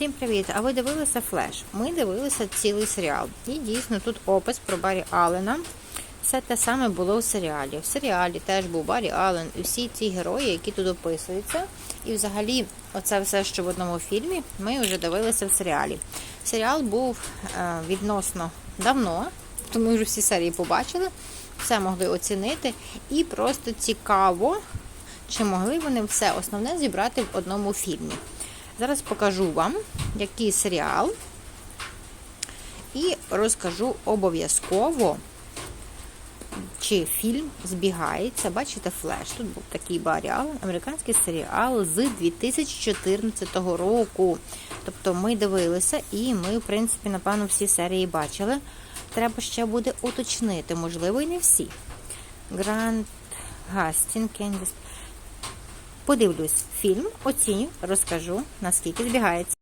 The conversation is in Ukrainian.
Всім привіт! А ви дивилися флеш? Ми дивилися цілий серіал. І дійсно тут опис про Баррі Аллена. Все те саме було в серіалі. В серіалі теж був Баррі Аллен і всі ці герої, які тут описуються. І взагалі, оце все, що в одному фільмі, ми вже дивилися в серіалі. Серіал був е, відносно давно, тому ми вже всі серії побачили, все могли оцінити. І просто цікаво, чи могли вони все основне зібрати в одному фільмі. Зараз покажу вам, який серіал, і розкажу обов'язково, чи фільм збігається. Бачите, флеш. Тут був такий баріал, американський серіал з 2014 року. Тобто ми дивилися і ми, в принципі, напевно, всі серії бачили. Треба ще буде уточнити, можливо, і не всі. Грант Гастін, Кендіс. Подивлюсь фільм, оціню, розкажу, наскільки збігається.